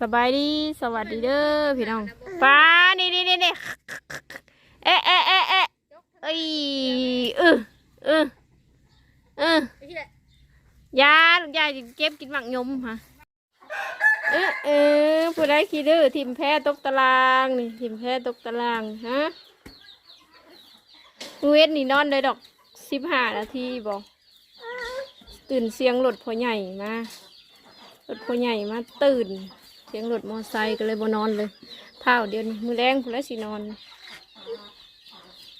สบายดีสวัสดีเด้อพี่น้องป้านี่นี่นี่นี่เอ๊ะเอ๊ะเอ๊ะเอ๊ะเอ้ยเออเออเออยายาเก็บกินหมักยมฮะเออเออผู้ใดขี้ดื้อทิมแพ้ตกตารางนี่ทิมแพ้ตกตารางฮะเวทนี่นอนเลยดอกสิบห้านาทีบอกตื่นเสียงรถพ่อใหญ่มารถพ่อใหญ่มาตื่น เสียงรถมอไซค์ก็เลยบนอนเลยเท่าเดียวนี่มือแรงคุณแล้วสินอน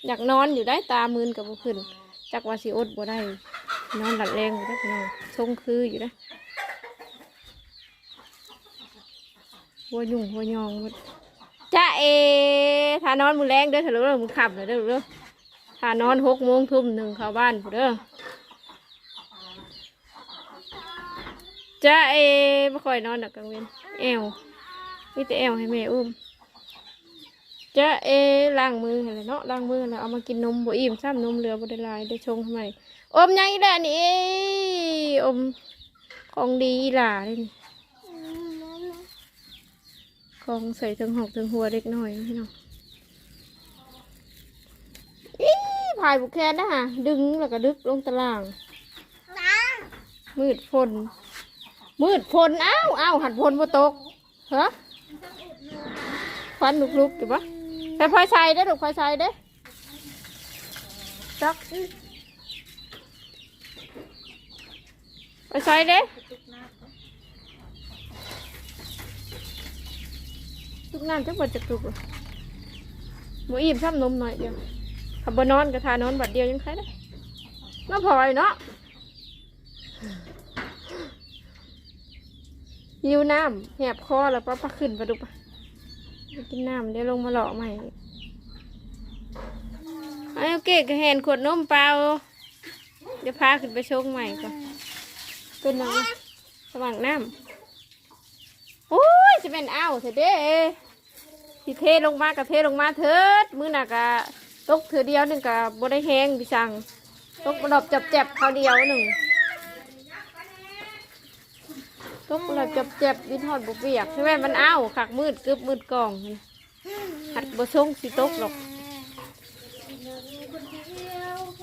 อยากนอนอยู่ได้ตามืนกับบ่ขึ้น จักว่าสิอดบ่ได้ นอนหลับแรงอยู่ได้อพี่น้องทรงคืออยู่ได้อหัวยุ่งหัวยองหมดจ้าเอถ้านอนมือแรงเด้อเถอะเด้อมือขับเด้อเด้อถ้านอนหกโมงทุ่มหนึ่งเข้าบ้านผู้เด้อ จ้าเอไม่ค่อยนอนหนักกลางเวนแอวมีแต่แอวให้แม่อุ้มจ้าเอล้างมืออะไรเนาะล้างมือแล้วเอามากินนมบ่อิ่มซ้ำนมเหลือบ่ได้หลายได้ชงทำไมอมยังอีหล่ะนี่เอ้ยอมของดีอีหล่าเลยนี่ของใส่ถึงหอกถึงหัวเล็กน้อยนะพี่น้องอีพายบุกแคนนะฮะดึงแล้วก็ดึกลงตารางมืดฝน มืดฝนอ้าวอ้าวหัดฝนมาตกฮะฟันลุกๆอยู่ปะไปพลอยใส่ได้อลูกพลอยใส่ได้จักพลอยใส่เด้ทุกงานจักบดจักตุกหมูอิ่มซ้ำนมหน่อยเดียวขับบนอนกระทานอนบัดเดียวยังใครได้มาพลอยเนาะ หิวน้ำแหบคอแล้วป้าปขึ้นไปดูปะกินน้ำเดี๋ยวลงมาหล่อใหม่ไอ้เก๋กแหนขวดนมเปล่าเดี๋ยวพาขึ้นไปชงใหม่ก่อนเป็นน้ำสว่างน้ำโอ้ยจะเป็นอ้าวเถอะเด้สิเทลงมากับเทลงมาเถิดมือหนักอะตกเถือเดียวหนึ่งกับบได้แห้งพี่สั่งตกบดอบจับเจ็บๆเขาเดียวหนึ่ง ตกเราจับเจ็บดินทอดบุกเบียกใช่ไหมมันอ้าวขักมืดกึบมืดกองหัดบะชงสิตกหรอก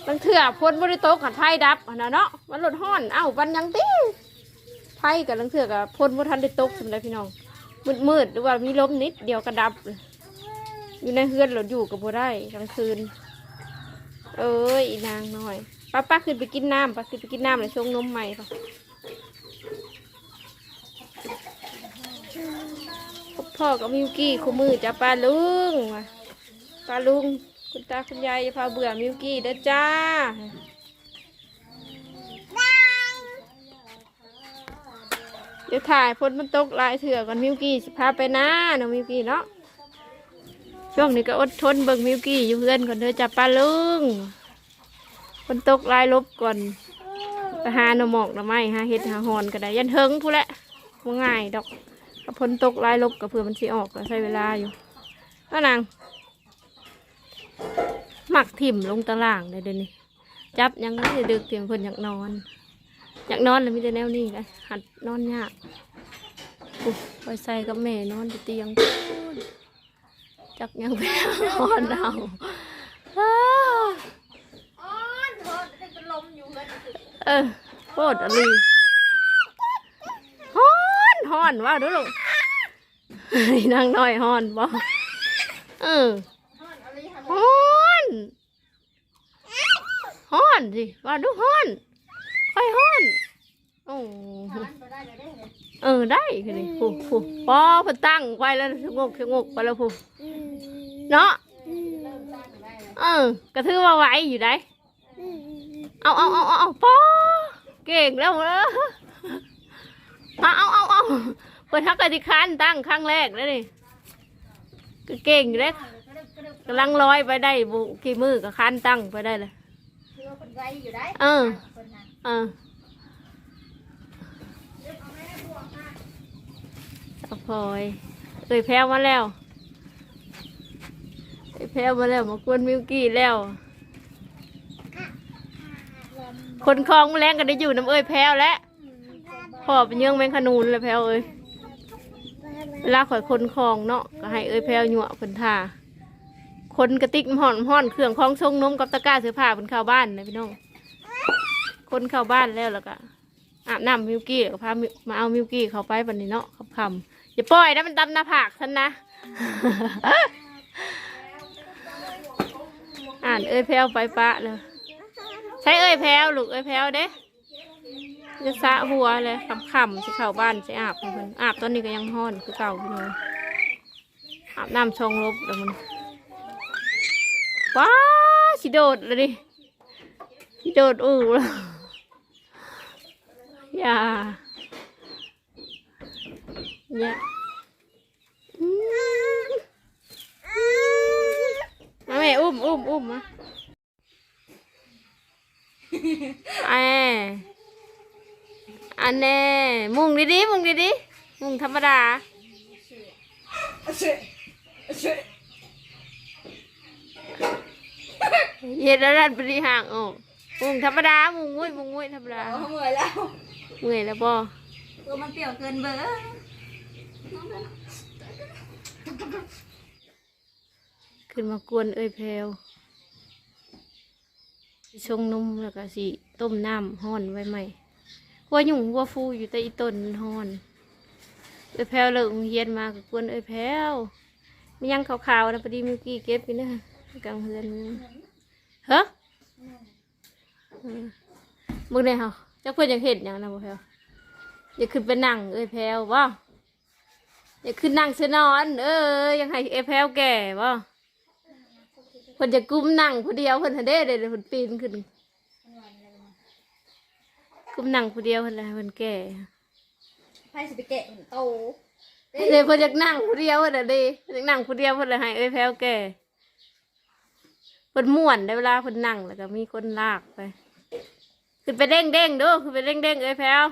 บางเถื่อพ้นบริโตกหัดไพ่ดับนะเนาะมันหลดห้อนอ้าววันยังตีไพ่กับลังเถื่อกับพ้นบริทันได้ตกสำหรับพี่น้องมืดมืดหรือว่ามีลมนิดเดียวกระดับเลยอยู่ในเฮือนเราอยู่กับบัได้กลางคืน เอ้ยอีนางหน่อยป้าป้าขึ้นไปกินน้ำป้าขึ้นไปกินน้ำเลยชงนมใหม่ป่ะ พ่อกับมิวกี้คู่มือจ้าป้าลุงป้าลุง คุณตาคุณยายอย่าพาเบื่อมิวกี้เด้อจ้าเดี๋ยวถ่ายพ้นมันตกลายเถื่อก่อนมิวกี้สิพาไปนะน้องมิวกี้เนาะช่วงนี้ก็อดทนเบิ่งมิวกี้อยู่เพื่อนก่อนเด้อจ้าป้าลุงฝนตกลายลบก่อนไปหาหน่อหมอกหน่อไม้หาเห็ดหาหอนก็ได้ยันเทิงพู้ละว่าง่ายดอก ก็พ้นตกลายลบกับเพื่อมันสิออกก็ใช้เวลาอยู่ก็นางหมักถิ่มลงตารางเลยเดี๋ยวนี้จับยังไม่ได้ดึกเพียงเพิ่นอยากนอน อยากนอนเลยมีแต่แนวนี้เลยหัดนอนยากปุ๊บไปใส่กับแม่นอนอยู่เตียงจักยังแพ้นอนเอาอ้าเออโคตรอะไรฮ้ อนฮ้อนว่าดูลูกเฮ้ยนางน้อยฮ้อนบ่เออฮ้อนฮ้อนสิว่าดูฮ้อนค่อยฮ้อนโอ้เออได้คือนี่ผู้ผู้ปอเพนตั้งไว้แล้วชะงกชะงกไปแล้วผู้เนาะเออกระทือว่าไหวอยู่ได้เอาเอาเอาเอาเอาปอเก่งแล้วเออ เอาเอาเอาเอาเปิดทักกติคานตั้งครั้งแรกแล้วนี่ก็เก่งอยู่เลยกำลังลอยไปได้บุกี่มือก็คานตั้งไปได้เลยคือว่าคนไว้อยู่ได้เออคนนั้นเออสาวพลอยเอ้ยแพ้วมาแล้วเอ้ยแพ้วมาแล้วมากวนมิวกี้แล้ว คนคลองแมลงก็ได้อยู่น้ำเอ้ยแพ้วแล้ว พ่อเป็นเยื่องแมงขนูนเลยแพ้วเอ้ยเวลาข่อยคนคลองเนาะก็ให้เอ้ยแพรวหยั่วเพิ่นท่าคนกระติกห่อนห่อนเครื่องคล้องทรงนมกับตะกร้าเสื้อผ้าเพิ่นเข้าบ้านนะพี่น้องคนเข้าบ้านแล้วแล้วก็อาบน้ำมิวกี้แล้วก็พามาเอามิวกี้เขาไปบันนี้เนาะคำคำอย่าปล่อยนะมันดำหน้าผากฉันนะ อ่านเอ้ยแพรวไปปะเลยใช้เอ้ยแพรวลูกเอ้ยแพรวเด้ จะสระหัวเลยคำคำๆสิเข้าบ้านสิอาบให้เพิ่นอาบตอนนี้ก็ยังห้อนคือเก่าพี่น้องอาบน้ำชองลบแล้วมันว้าสิโดดเลยดิสิโดดอู้แล้วอย่าอย่าอืมมาแม่อุ้มอุ้มอุ้มมาไอ้ อันแน่มุงดีๆมุงดีๆมุงธรรมดาเย็นแล้วนั่นไปดีห่างออกมุงธรรมดามุงงุ้ยมุงงุ้ยธรรมดาเอาเหมื่อยแล้วเมื่อยแล้วบ่ตัวมันเปรี้ยวเกินเบอร์ขึ้นมากวนเอ้ยแพลวสิชงนมแล้วก็สิต้มน้ำห้อนไว้ใหม่ หัวหยุ่งหัวฟูอยู่แต่อีต้นหอนเอ้ยแพลวเลิกโรงเรียนมาก็กวนเอ้ยแพลวมียังขาวๆนะพอดีมิวกี้เก็บไปนะกลางเฮือนนี่เฮ้อเออมึงเนี่เหรอจักเพื่อนยากเห็นอย่างนะบ่แพลวอยาขึ้นไปนั่งเอ้ยแพลวบ่อยาขึ้นนั่งเสนอน เออยังให้เอ้ยแพลวแก่บ่เพิ่นจะกุ้มนั่งผู้เดียวเพิ่นหันเด้เด้เพิ่นปีนขึ้น กุ้มนั่งผู้เดียวเพิ่นละเพิ่นแก่ไพ่สิไปแกะมันโตเด้เพิ่นอยากนั่งผู้เดียวเพิ่นน่ะเด้เพิ่นอยากนั่งผู้เดียวเพิ่นเลยให้เอ้ยแพลวแก่เพิ่นม่วนได้เวลาเพิ่นนั่งแล้วก็มีคนลากไปขึ้นไปเด้งเด้งๆเดูขึ้นไปเด้งเด้งๆเอ้ยแพลว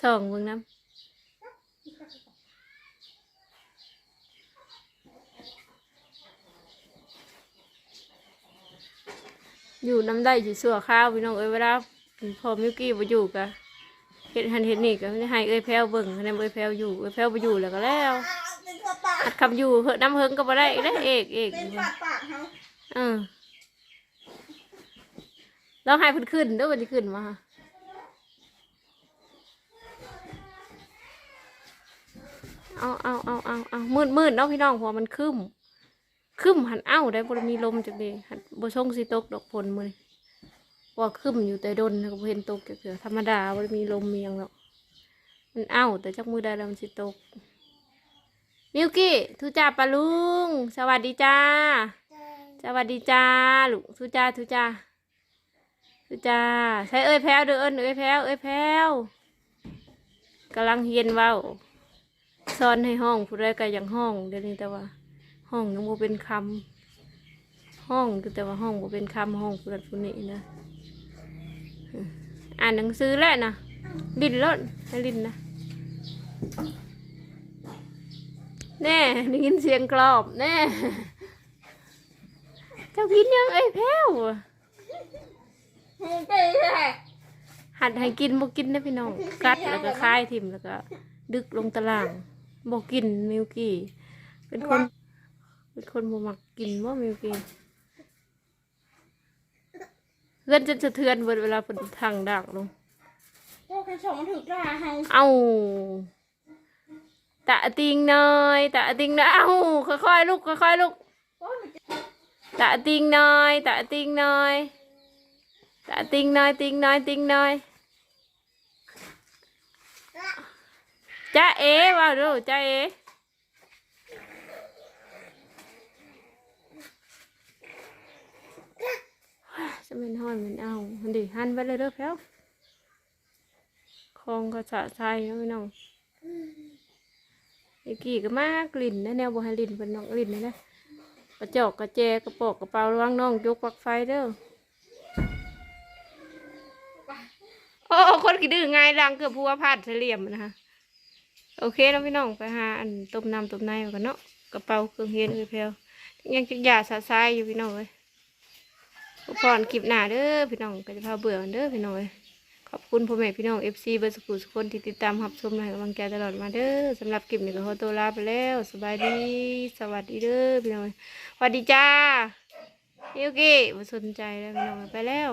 ส่องมึงน้ำ อยู่น้ำได้อยู่สั่วข้าวพี่น้องเอ้ยเวลาพอมิวกี้บ่อยู่กะเห็ดหันเห็ดนี่ก็ให้เอ้ยแพลวเบิ่งให้เอ้ยแพลวอยู่เอ้ยแพลวบ่อยู่แล้วก็แล้วเป็นปากปากอัดคำอยู่เหอะน้ำเฮิงก็บ่ได้ได้เอกเอกเป็นปากปากเขาเออแล้วให้เพิ่นขึ้นเด้อวันที่ขึ้นมาเอาเอาเอาเอาเอามืดมืดเนาะพี่น้องเพอมันคึม คึมหันเอ้าได้บ่มีลมจักเดีหันบ่ชงสิตกดอกฝนมื้อนี้เพราะว่าคึมอยู่แต่ดนก็บ่เห็นตกจักเทื่อธรรมดาบ่มีลมมีหยังหรอกมันเอ้าแต่จักมือใดแล้วมันสิตกมิวกี้ทุจ้าปะลุง สวัสดีจ้า สวัสดีจ้าลูกทุจ้าทุจ้าทุจ้าใช้เอ้ยแพ้วเด้อเอิ้นเอ้ยแพ้วเอ้ยแพ้วกำลังเฮียนเว้าสอนให้ห้องผู้ใดก็ยังห้องเดี๋ยวนี้แต่ว่า ห้องยังบ่เป็นคำห้องแต่ว่าห้องบ่เป็นคำห้องผู้นั้นผู้นี้นะอ่านหนังสือแล้วนะลินรถให้ลิ้นนะแน่ได้ยินเสียงกรอบแน่เจ้ากินยังเอ้แพ้วหัดให้กินบ่กินนะพี่น้องกัดแล้วก็คายทิมแล้วก็ ดึกลงตารางบ่กินมิวกี้ เป็นคน เป็นคนบ่มักกินบ่มิวกี้เพื่อนจะสะเทือนเบิดเวลาเพิ่นทางดักลงพวกกันสองมันถึกด่าเขาเอาตะติงหน่อยตะติงหน่อยเอ้าค่อยๆลูกค่อยๆลูกโอ้ยมันจะตะติงหน่อยตะติงหน่อยตะติงหน่อยติงหน่อยติงหน่อยจ้าเอ๋ว่าดูจ้าเอ๋ จะเป็นห้อนเป็นเอามันดิหันไปเลยเด้อแพ้วคองก็สะใจเนาะพี่น้องไอ้กี่ก็มากลิ่นนะแนวบ่ให้ลิ่นเป็นน้องลิ่นเลยนะกระจอกกระแจกระปอกกระเป๋าระวังน้องยกปลักไฟเด้อโอ้คนกี่ดื้อไงรังเกือบพัวพลาดเฉลี่ยมนะคะโอเคแล้วพี่น้องไปหาอันต้มน้ำต้มในกันเนาะกระเป๋าเครื่องเฮียนเลยเพลวยังจะหยาสะซายอยู่พี่น้องเลย พรก่อนคลิปหน้าเด้อพี่น้องก็จะพาเบื่อกันเด้อพี่น้องเลยขอบคุณพ่อแม่พี่น้องเอฟซีเบอร์สกุลสุกคนที่ติดตามรับชมให้กำลังใจตลอดมาเด้อสำหรับคลิปนี้ก็ขอตัวลาไปแล้วสบายดีสวัสดีเด้อพี่น้องสวัสดีจ้าโอเคมาสนใจแล้วพี่น้องไปแล้ว